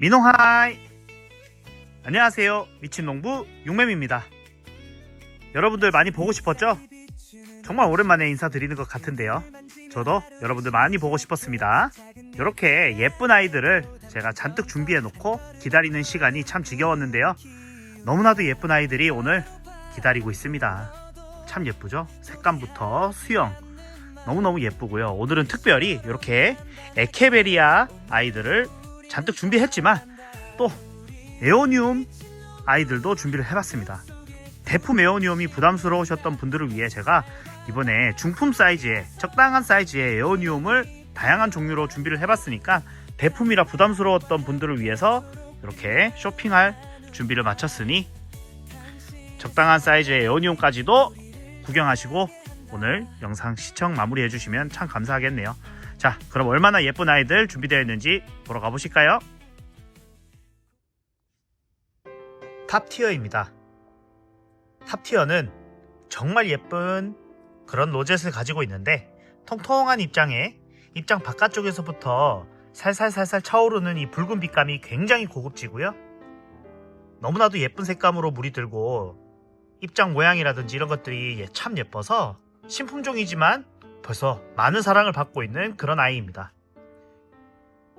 민홍하이. 안녕하세요. 미친농부 용맴입니다. 여러분들 많이 보고 싶었죠? 정말 오랜만에 인사드리는 것 같은데요. 저도 여러분들 많이 보고 싶었습니다. 이렇게 예쁜 아이들을 제가 잔뜩 준비해 놓고 기다리는 시간이 참 지겨웠는데요. 너무나도 예쁜 아이들이 오늘 기다리고 있습니다. 참 예쁘죠? 색감부터 수영. 너무너무 예쁘고요. 오늘은 특별히 이렇게 에케베리아 아이들을 잔뜩 준비했지만 또 에오니움 아이들도 준비를 해봤습니다. 대품 에오니움이 부담스러우셨던 분들을 위해 제가 이번에 중품 사이즈의 적당한 사이즈의 에오니움을 다양한 종류로 준비를 해봤으니까 대품이라 부담스러웠던 분들을 위해서 이렇게 쇼핑할 준비를 마쳤으니 적당한 사이즈의 에오니움까지도 구경하시고 오늘 영상 시청 마무리 해주시면 참 감사하겠네요. 자, 그럼 얼마나 예쁜 아이들 준비되어 있는지 보러 가보실까요? 탑티어입니다. 탑티어는 정말 예쁜 그런 로젯을 가지고 있는데 통통한 입장에 입장 바깥쪽에서부터 살살살살 차오르는 이 붉은 빛감이 굉장히 고급지고요. 너무나도 예쁜 색감으로 물이 들고 입장 모양이라든지 이런 것들이 참 예뻐서 신품종이지만 벌써 많은 사랑을 받고 있는 그런 아이입니다.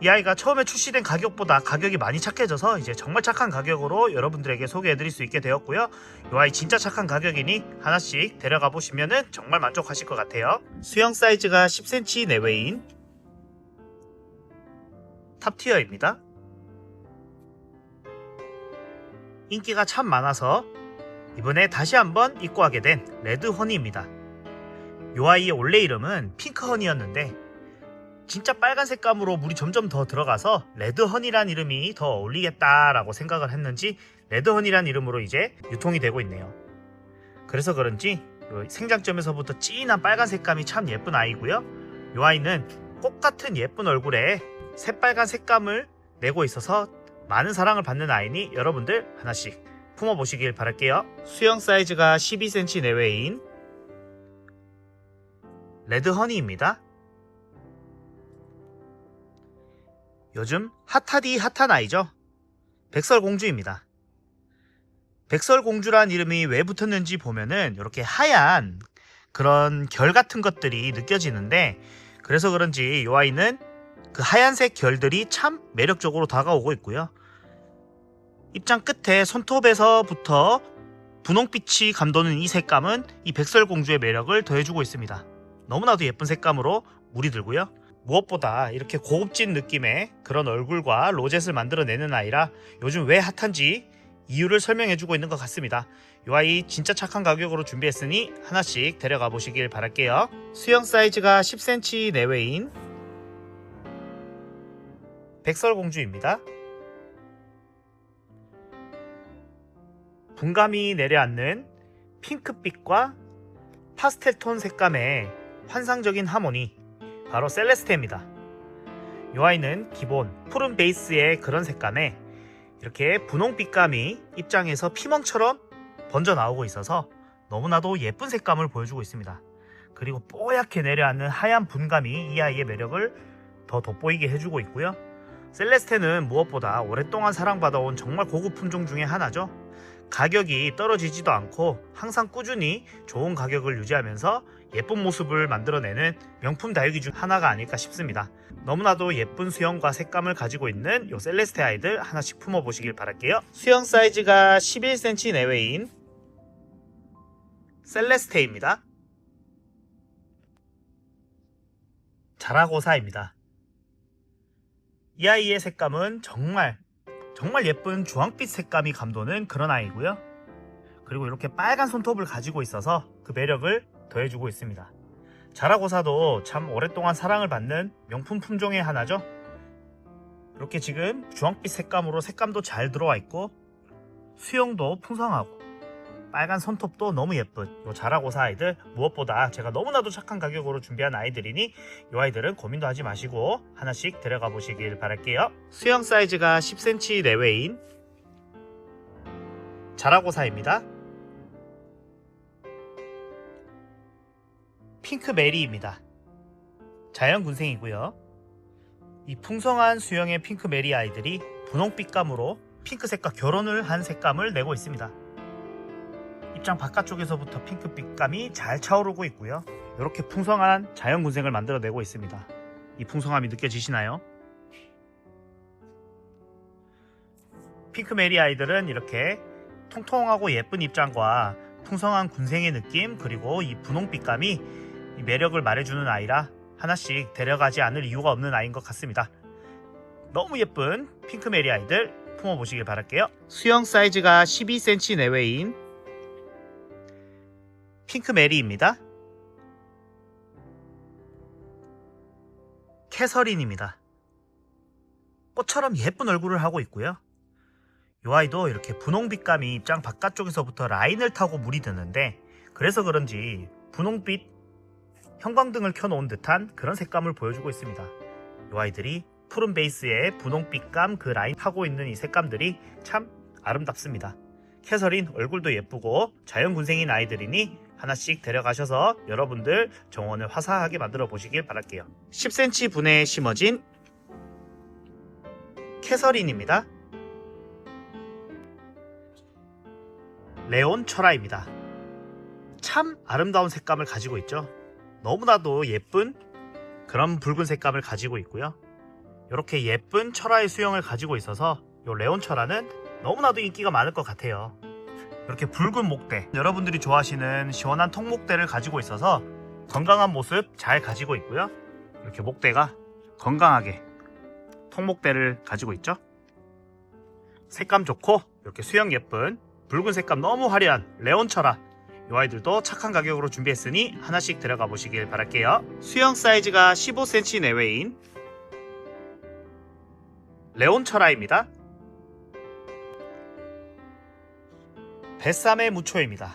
이 아이가 처음에 출시된 가격보다 가격이 많이 착해져서 이제 정말 착한 가격으로 여러분들에게 소개해드릴 수 있게 되었고요. 이 아이 진짜 착한 가격이니 하나씩 데려가 보시면 정말 만족하실 것 같아요. 수영 사이즈가 10cm 내외인 탑티어입니다. 인기가 참 많아서 이번에 다시 한번 입고하게 된 레드 허니입니다. 요 아이의 원래 이름은 핑크 허니였는데 진짜 빨간 색 감으로 물이 점점 더 들어가서 레드 허니란 이름이 더 어울리겠다라고 생각을 했는지 레드 허니란 이름으로 이제 유통이 되고 있네요. 그래서 그런지 요 생장점에서부터 진한 빨간 색 감이 참 예쁜 아이고요. 요 아이는 꽃 같은 예쁜 얼굴에 새빨간 색감을 내고 있어서 많은 사랑을 받는 아이니 여러분들 하나씩 품어보시길 바랄게요. 수영 사이즈가 12cm 내외인 레드 허니입니다. 요즘 핫하디 핫한 아이죠. 백설공주입니다. 백설공주란 이름이 왜 붙었는지 보면은 이렇게 하얀 그런 결 같은 것들이 느껴지는데 그래서 그런지 이 아이는 그 하얀색 결들이 참 매력적으로 다가오고 있고요. 입장 끝에 손톱에서부터 분홍빛이 감도는 이 색감은 이 백설공주의 매력을 더해주고 있습니다. 너무나도 예쁜 색감으로 물이 들고요. 무엇보다 이렇게 고급진 느낌의 그런 얼굴과 로젯을 만들어내는 아이라 요즘 왜 핫한지 이유를 설명해주고 있는 것 같습니다. 이 아이 진짜 착한 가격으로 준비했으니 하나씩 데려가 보시길 바랄게요. 수영 사이즈가 10cm 내외인 백설공주입니다. 분감이 내려앉는 핑크빛과 파스텔톤 색감의 환상적인 하모니 바로 셀레스테입니다. 이 아이는 기본 푸른 베이스의 그런 색감에 이렇게 분홍빛감이 입장에서 피멍처럼 번져 나오고 있어서 너무나도 예쁜 색감을 보여주고 있습니다. 그리고 뽀얗게 내려앉는 하얀 분감이 이 아이의 매력을 더 돋보이게 해주고 있고요. 셀레스테는 무엇보다 오랫동안 사랑받아온 정말 고급 품종 중에 하나죠. 가격이 떨어지지도 않고 항상 꾸준히 좋은 가격을 유지하면서 예쁜 모습을 만들어내는 명품 다육이 중 하나가 아닐까 싶습니다. 너무나도 예쁜 수영과 색감을 가지고 있는 요 셀레스테 아이들 하나씩 품어보시길 바랄게요. 수영 사이즈가 11cm 내외인 셀레스테입니다. 자라고사입니다. 이 아이의 색감은 정말 정말 예쁜 주황빛 색감이 감도는 그런 아이고요. 그리고 이렇게 빨간 손톱을 가지고 있어서 그 매력을 더해주고 있습니다. 자라고사도 참 오랫동안 사랑을 받는 명품 품종의 하나죠. 이렇게 지금 주황빛 색감으로 색감도 잘 들어와 있고 수영도 풍성하고 빨간 손톱도 너무 예쁜 요 자라고사 아이들 무엇보다 제가 너무나도 착한 가격으로 준비한 아이들이니 이 아이들은 고민도 하지 마시고 하나씩 데려가 보시길 바랄게요. 수영 사이즈가 10cm 내외인 자라고사입니다. 핑크 메리입니다. 자연 군생이고요. 이 풍성한 수영의 핑크 메리 아이들이 분홍빛감으로 핑크색과 결혼을 한 색감을 내고 있습니다. 입장 바깥쪽에서부터 핑크빛감이 잘 차오르고 있고요. 이렇게 풍성한 자연 군생을 만들어내고 있습니다. 이 풍성함이 느껴지시나요? 핑크 메리 아이들은 이렇게 통통하고 예쁜 입장과 풍성한 군생의 느낌 그리고 이 분홍빛감이 이 매력을 말해주는 아이라 하나씩 데려가지 않을 이유가 없는 아이인 것 같습니다. 너무 예쁜 핑크 메리 아이들 품어보시길 바랄게요. 수영 사이즈가 12cm 내외인 핑크 메리입니다. 캐서린입니다. 꽃처럼 예쁜 얼굴을 하고 있고요. 이 아이도 이렇게 분홍빛감이 입장 바깥쪽에서부터 라인을 타고 물이 드는데 그래서 그런지 분홍빛 형광등을 켜놓은 듯한 그런 색감을 보여주고 있습니다. 이 아이들이 푸른 베이스에 분홍빛감 그 라인 타고 있는 이 색감들이 참 아름답습니다. 캐서린 얼굴도 예쁘고 자연군생인 아이들이니 하나씩 데려가셔서 여러분들 정원을 화사하게 만들어 보시길 바랄게요. 10cm 분에 심어진 캐서린입니다. 레온 철화입니다. 참 아름다운 색감을 가지고 있죠. 너무나도 예쁜 그런 붉은 색감을 가지고 있고요. 이렇게 예쁜 철화의 수영을 가지고 있어서 이 레온 철화는 너무나도 인기가 많을 것 같아요. 이렇게 붉은 목대, 여러분들이 좋아하시는 시원한 통목대를 가지고 있어서 건강한 모습 잘 가지고 있고요. 이렇게 목대가 건강하게 통목대를 가지고 있죠. 색감 좋고 이렇게 수영 예쁜 붉은 색감 너무 화려한 레온 철화 이 아이들도 착한 가격으로 준비했으니 하나씩 들어가 보시길 바랄게요. 수영 사이즈가 15cm 내외인 레온 철화입니다. 뱃삼의 무초입니다.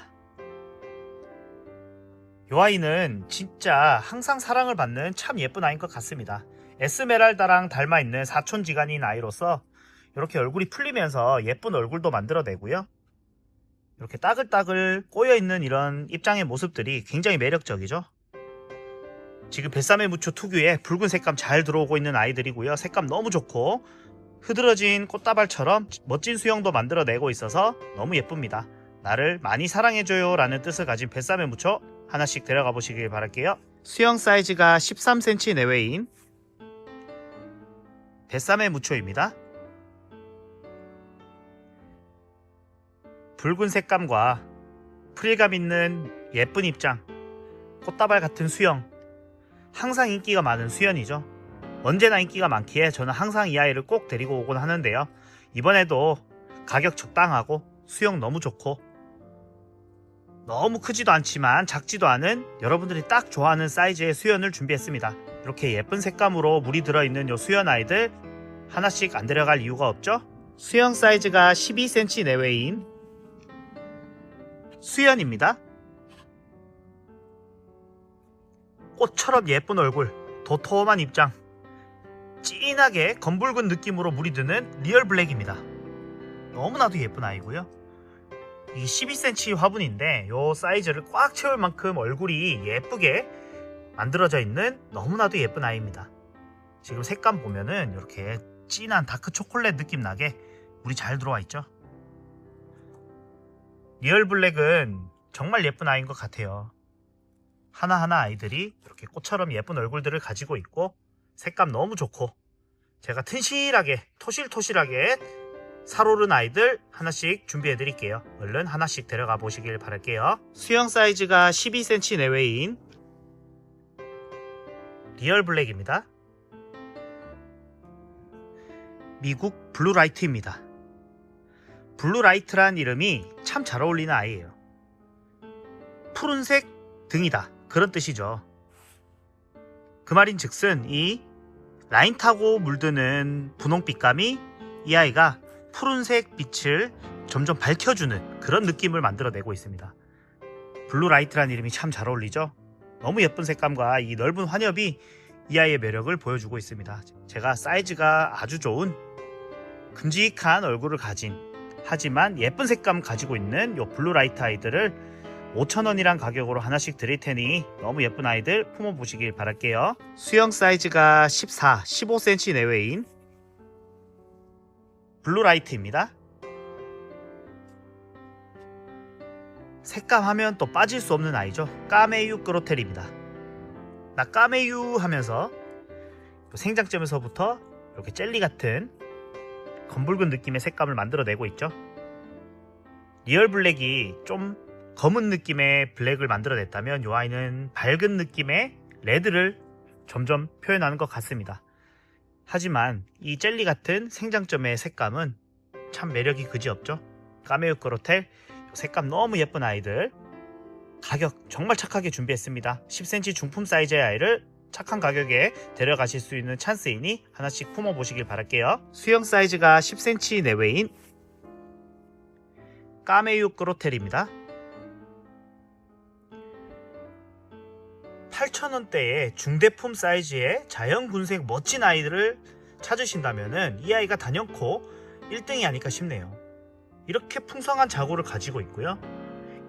이 아이는 진짜 항상 사랑을 받는 참 예쁜 아이인 것 같습니다. 에스메랄다랑 닮아있는 사촌지간인 아이로서 이렇게 얼굴이 풀리면서 예쁜 얼굴도 만들어내고요. 이렇게 따글따글 꼬여있는 이런 입장의 모습들이 굉장히 매력적이죠. 지금 뱃삼의 무초 특유의 붉은 색감 잘 들어오고 있는 아이들이고요. 색감 너무 좋고 흐드러진 꽃다발처럼 멋진 수영도 만들어내고 있어서 너무 예쁩니다. 나를 많이 사랑해줘요 라는 뜻을 가진 뱃삼에 묻혀 하나씩 데려가 보시길 바랄게요. 수영 사이즈가 13cm 내외인 뱃삼의 무초입니다. 붉은 색감과 프릴감 있는 예쁜 입장, 꽃다발 같은 수영, 항상 인기가 많은 수연이죠. 언제나 인기가 많기에 저는 항상 이 아이를 꼭 데리고 오곤 하는데요. 이번에도 가격 적당하고 수영 너무 좋고 너무 크지도 않지만 작지도 않은 여러분들이 딱 좋아하는 사이즈의 수연을 준비했습니다. 이렇게 예쁜 색감으로 물이 들어있는 요 수연 아이들 하나씩 안 데려갈 이유가 없죠? 수영 사이즈가 12cm 내외인 수연입니다. 꽃처럼 예쁜 얼굴, 도톰한 입장, 진하게 검붉은 느낌으로 물이 드는 리얼 블랙입니다. 너무나도 예쁜 아이고요. 이 12cm 화분인데 이 사이즈를 꽉 채울 만큼 얼굴이 예쁘게 만들어져 있는 너무나도 예쁜 아이입니다. 지금 색감 보면은 이렇게 진한 다크 초콜릿 느낌 나게 물이 잘 들어와 있죠. 리얼 블랙은 정말 예쁜 아이인 것 같아요. 하나하나 아이들이 이렇게 꽃처럼 예쁜 얼굴들을 가지고 있고 색감 너무 좋고 제가 튼실하게 토실토실하게 살오른 아이들 하나씩 준비해 드릴게요. 얼른 하나씩 데려가 보시길 바랄게요. 수영 사이즈가 12cm 내외인 리얼 블랙입니다. 미국 블루라이트입니다. 블루라이트란 이름이 참 잘 어울리는 아이예요. 푸른색 등이다. 그런 뜻이죠. 그 말인 즉슨 이 라인 타고 물드는 분홍빛 감이 이 아이가 푸른색 빛을 점점 밝혀주는 그런 느낌을 만들어내고 있습니다. 블루라이트란 이름이 참 잘 어울리죠? 너무 예쁜 색감과 이 넓은 환엽이 이 아이의 매력을 보여주고 있습니다. 제가 사이즈가 아주 좋은 큼직한 얼굴을 가진 하지만 예쁜 색감 가지고 있는 이 블루라이트 아이들을 5,000원이란 가격으로 하나씩 드릴 테니 너무 예쁜 아이들 품어보시길 바랄게요. 수영 사이즈가 14, 15cm 내외인 블루라이트입니다. 색감 하면 또 빠질 수 없는 아이죠. 까메유 크로텔입니다. 나 까메유 하면서 생장점에서부터 이렇게 젤리 같은 검붉은 느낌의 색감을 만들어내고 있죠. 리얼 블랙이 좀 검은 느낌의 블랙을 만들어냈다면 이 아이는 밝은 느낌의 레드를 점점 표현하는 것 같습니다. 하지만 이 젤리 같은 생장점의 색감은 참 매력이 그지없죠. 까메오 크로텔 색감 너무 예쁜 아이들 가격 정말 착하게 준비했습니다. 10cm 중품 사이즈의 아이를 착한 가격에 데려가실 수 있는 찬스이니 하나씩 품어보시길 바랄게요. 수영 사이즈가 10cm 내외인 까메유 크로텔입니다. 8,000원대의 중대품 사이즈의 자연군색 멋진 아이들을 찾으신다면 이 아이가 단연코 1등이 아닐까 싶네요. 이렇게 풍성한 자구를 가지고 있고요.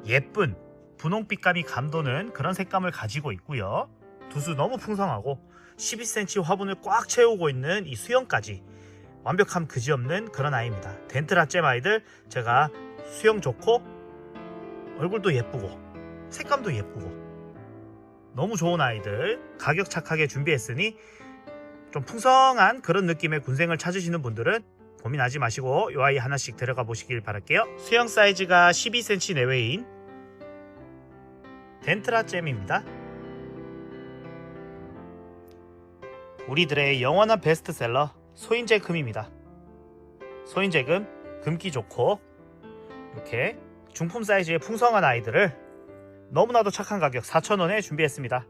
예쁜 분홍빛감이 감도는 그런 색감을 가지고 있고요. 두수 너무 풍성하고 12cm 화분을 꽉 채우고 있는 이 수영까지 완벽함 그지없는 그런 아이입니다. 덴트라 잼 아이들 제가 수영 좋고 얼굴도 예쁘고 색감도 예쁘고 너무 좋은 아이들 가격 착하게 준비했으니 좀 풍성한 그런 느낌의 군생을 찾으시는 분들은 고민하지 마시고 이 아이 하나씩 데려가 보시길 바랄게요. 수영 사이즈가 12cm 내외인 덴트라 잼입니다. 우리들의 영원한 베스트셀러 소인제금입니다. 소인제금 금기 좋고 이렇게 중품 사이즈의 풍성한 아이들을 너무나도 착한 가격 4,000원에 준비했습니다.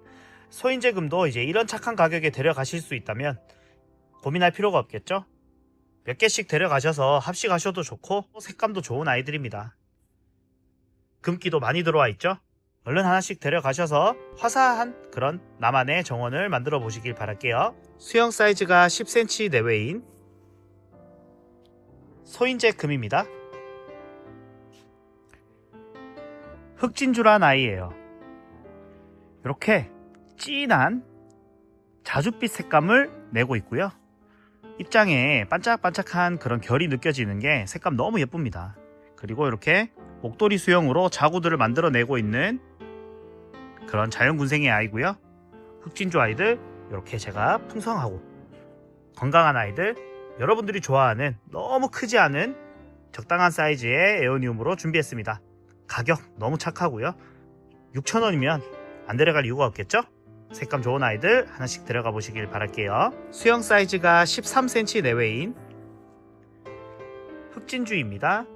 소인제금도 이제 이런 착한 가격에 데려가실 수 있다면 고민할 필요가 없겠죠? 몇 개씩 데려가셔서 합식하셔도 좋고 색감도 좋은 아이들입니다. 금기도 많이 들어와 있죠? 얼른 하나씩 데려가셔서 화사한 그런 나만의 정원을 만들어 보시길 바랄게요. 수영 사이즈가 10cm 내외인 소인제 금입니다. 흑진주란 아이예요. 이렇게 진한 자줏빛 색감을 내고 있고요. 입장에 반짝반짝한 그런 결이 느껴지는 게 색감 너무 예쁩니다. 그리고 이렇게 목도리 수영으로 자구들을 만들어내고 있는 그런 자연군생의 아이고요. 흑진주 아이들 이렇게 제가 풍성하고 건강한 아이들 여러분들이 좋아하는 너무 크지 않은 적당한 사이즈의 에어니움으로 준비했습니다. 가격 너무 착하고요. 6,000원이면 안 데려갈 이유가 없겠죠? 색감 좋은 아이들 하나씩 데려가 보시길 바랄게요. 수영 사이즈가 13cm 내외인 흑진주입니다.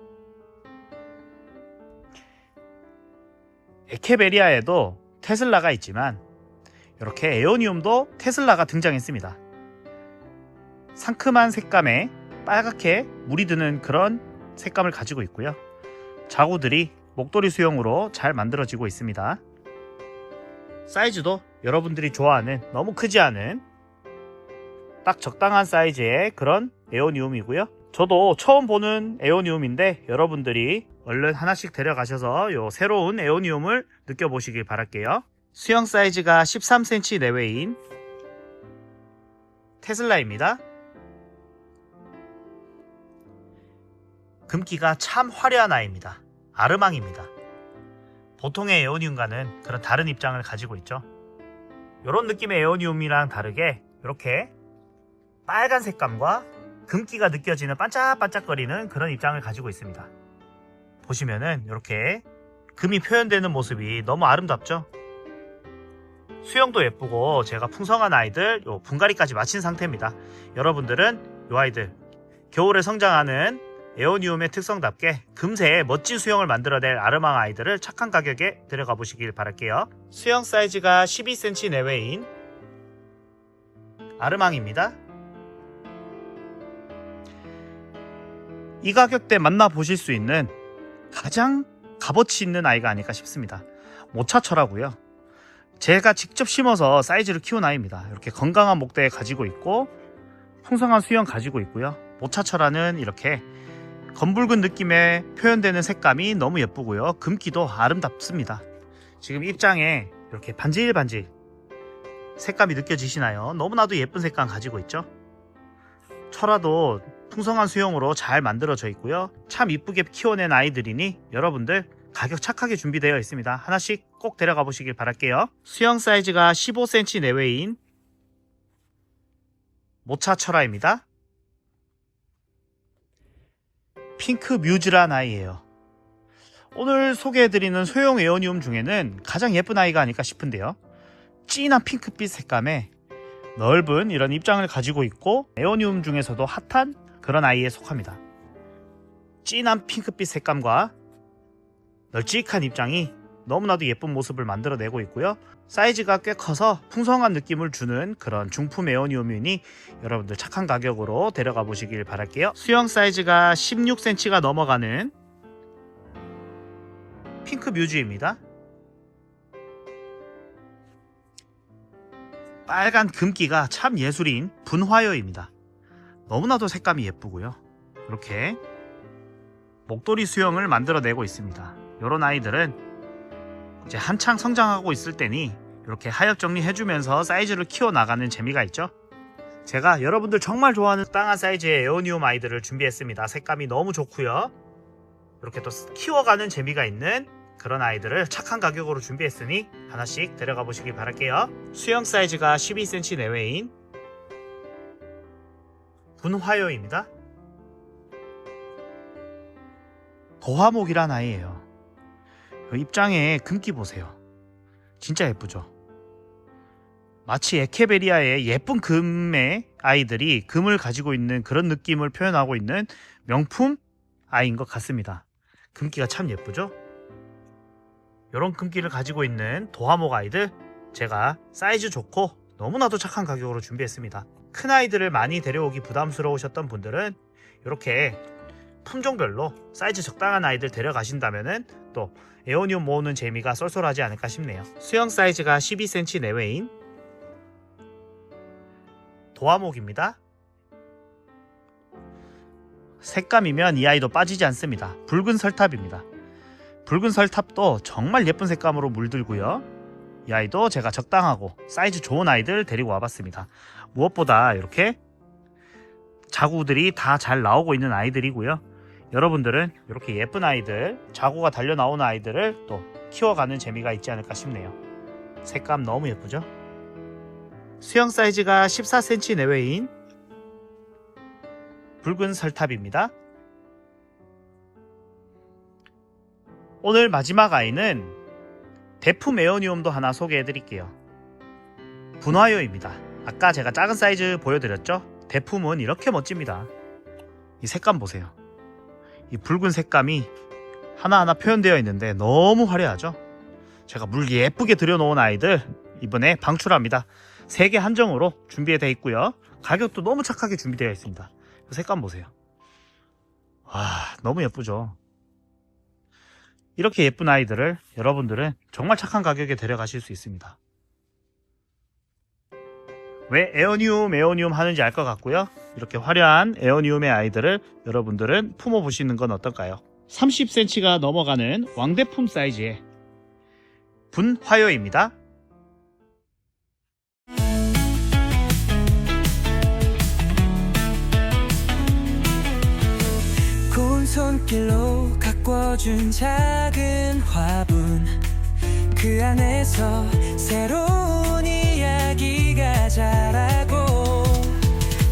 에케베리아에도 테슬라가 있지만 이렇게 에오니움도 테슬라가 등장했습니다. 상큼한 색감에 빨갛게 물이 드는 그런 색감을 가지고 있고요. 자구들이 목도리 수영으로 잘 만들어지고 있습니다. 사이즈도 여러분들이 좋아하는 너무 크지 않은 딱 적당한 사이즈의 그런 에오니움이고요. 저도 처음 보는 에오니움인데 여러분들이 얼른 하나씩 데려가셔서 요 새로운 에오니움을 느껴보시길 바랄게요. 수영 사이즈가 13cm 내외인 테슬라입니다. 금기가 참 화려한 아이입니다. 아르망입니다. 보통의 에오니움과는 그런 다른 입장을 가지고 있죠. 이런 느낌의 에오니움이랑 다르게 이렇게 빨간 색감과 금기가 느껴지는 반짝반짝거리는 그런 입장을 가지고 있습니다. 보시면은 이렇게 금이 표현되는 모습이 너무 아름답죠? 수영도 예쁘고 제가 풍성한 아이들 요 분갈이까지 마친 상태입니다. 여러분들은 이 아이들 겨울에 성장하는 에오니움의 특성답게 금세 멋진 수영을 만들어낼 아르망 아이들을 착한 가격에 데려가 보시길 바랄게요. 수영 사이즈가 12cm 내외인 아르망입니다. 이 가격대 만나보실 수 있는 가장 값어치 있는 아이가 아닐까 싶습니다. 모차철하고요. 제가 직접 심어서 사이즈를 키운 아이입니다. 이렇게 건강한 목대에 가지고 있고 풍성한 수영 가지고 있고요. 모차철하는 이렇게 검붉은 느낌의 표현되는 색감이 너무 예쁘고요. 금기도 아름답습니다. 지금 입장에 이렇게 반질반질 색감이 느껴지시나요? 너무나도 예쁜 색감 가지고 있죠? 철화도 풍성한 수영으로 잘 만들어져 있고요. 참 이쁘게 키워낸 아이들이니 여러분들 가격 착하게 준비되어 있습니다. 하나씩 꼭 데려가 보시길 바랄게요. 수영 사이즈가 15cm 내외인 모차 철아입니다. 핑크 뮤즈란 아이예요. 오늘 소개해드리는 소형 에어니움 중에는 가장 예쁜 아이가 아닐까 싶은데요. 진한 핑크빛 색감에 넓은 이런 입장을 가지고 있고 에어니움 중에서도 핫한 그런 아이에 속합니다. 진한 핑크빛 색감과 널찍한 입장이 너무나도 예쁜 모습을 만들어내고 있고요. 사이즈가 꽤 커서 풍성한 느낌을 주는 그런 중품 에어니움이니 여러분들 착한 가격으로 데려가 보시길 바랄게요. 수영 사이즈가 16cm가 넘어가는 핑크 뮤즈입니다. 빨간 금기가 참 예술인 분화여입니다. 너무나도 색감이 예쁘고요. 이렇게 목도리 수영을 만들어내고 있습니다. 이런 아이들은 이제 한창 성장하고 있을 때니 이렇게 하엽 정리해주면서 사이즈를 키워나가는 재미가 있죠. 제가 여러분들 정말 좋아하는 땅한 사이즈의 에어니움 아이들을 준비했습니다. 색감이 너무 좋고요. 이렇게 또 키워가는 재미가 있는 그런 아이들을 착한 가격으로 준비했으니 하나씩 데려가 보시길 바랄게요. 수영 사이즈가 12cm 내외인 분화요입니다. 도화목이란 아이예요. 이 입장에 금기 보세요. 진짜 예쁘죠? 마치 에케베리아의 예쁜 금의 아이들이 금을 가지고 있는 그런 느낌을 표현하고 있는 명품 아이인 것 같습니다. 금기가 참 예쁘죠? 이런 금기를 가지고 있는 도화목 아이들 제가 사이즈 좋고 너무나도 착한 가격으로 준비했습니다. 큰 아이들을 많이 데려오기 부담스러우셨던 분들은 이렇게 품종별로 사이즈 적당한 아이들 데려가신다면 또 에어니움 모으는 재미가 쏠쏠하지 않을까 싶네요. 수영 사이즈가 12cm 내외인 도화목입니다. 색감이면 이 아이도 빠지지 않습니다. 붉은 설탑입니다. 붉은 설탑도 정말 예쁜 색감으로 물들고요. 이 아이도 제가 적당하고 사이즈 좋은 아이들 데리고 와봤습니다. 무엇보다 이렇게 자구들이 다 잘 나오고 있는 아이들이고요. 여러분들은 이렇게 예쁜 아이들, 자구가 달려 나오는 아이들을 또 키워가는 재미가 있지 않을까 싶네요. 색감 너무 예쁘죠? 수영 사이즈가 14cm 내외인 붉은 설탑입니다. 오늘 마지막 아이는 대품 에어니움도 하나 소개해 드릴게요. 분화요입니다. 아까 제가 작은 사이즈 보여드렸죠? 대품은 이렇게 멋집니다. 이 색감 보세요. 이 붉은 색감이 하나하나 표현되어 있는데 너무 화려하죠? 제가 물 예쁘게 들여놓은 아이들 이번에 방출합니다. 3개 한정으로 준비되어 있고요. 가격도 너무 착하게 준비되어 있습니다. 이 색감 보세요. 와, 너무 예쁘죠? 이렇게 예쁜 아이들을 여러분들은 정말 착한 가격에 데려가실 수 있습니다. 왜 에어니움 에어니움 하는지 알 것 같고요. 이렇게 화려한 에어니움의 아이들을 여러분들은 품어보시는 건 어떨까요? 30cm가 넘어가는 왕대품 사이즈의 분화요입니다. 손길로 가꿔준 작은 화분 그 안에서 새로운 자라고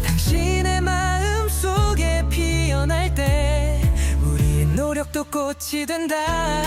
당신의 마음 속에 피어날 때 우리의 노력도 꽃이 된다